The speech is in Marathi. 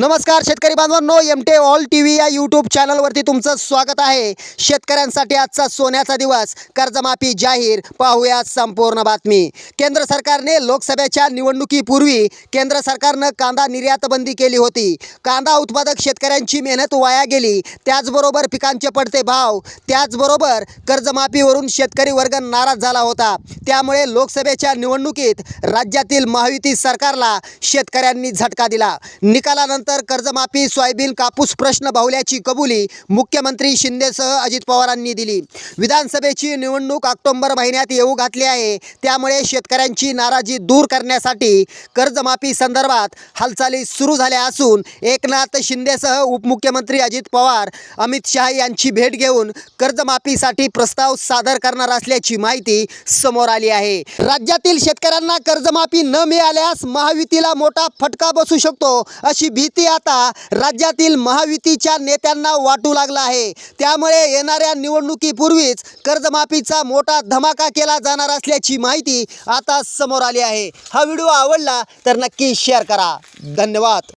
नमस्कार शेतकरी बांधवांनो एम टे ऑल टी व्ही या यूट्यूब चॅनलवरती तुमचं स्वागत आहे. शेतकऱ्यांसाठी आजचा सोन्याचा दिवस. कर्जमाफी जाहीर. पाहूया संपूर्ण बातमी. केंद्र सरकारने लोकसभेच्या निवडणुकीपूर्वी केंद्र सरकारनं कांदा निर्यातबंदी केली होती. कांदा उत्पादक शेतकऱ्यांची मेहनत वाया गेली. त्याचबरोबर पिकांचे पडते भाव. त्याचबरोबर कर्जमाफीवरून शेतकरी वर्ग नाराज झाला होता. त्यामुळे लोकसभेच्या निवडणुकीत राज्यातील महायुती सरकारला शेतकऱ्यांनी झटका दिला. निकालानंतर कर्जमाफी सोयाबीन कापूस प्रश्न बाहुल्याची कबुली मुख्यमंत्री शिंदेसह अजित पवारांनी दिली. विधानसभेची निवडणूक ऑक्टोबर महिन्यात येऊ घातली आहे. त्यामुळे शेतकऱ्यांची नाराजी दूर करण्यासाठी कर्जमाफी संदर्भात हालचाली सुरू झाल्या असून एकनाथ शिंदेसह उपमुख्यमंत्री अजित पवार अमित शहा यांची भेट घेऊन कर्जमाफीसाठी प्रस्ताव सादर करणार असल्याची माहिती समोर आली आहे. राज्यातील शेतकऱ्यांना कर्जमाफी न मिळाल्यास महायुतीला मोठा फटका बसू शकतो अशी भीती आता राज्यातील महायुतीच्या नेत्यांना वाटू लागला आहे. त्यामुळे येणाऱ्या निवडणुकीपूर्वीच कर्जमाफीचा मोठा धमाका केला जाणार असल्याची माहिती आता समोर आली आहे. हा व्हिडिओ आवडला तर नक्की शेअर करा. धन्यवाद.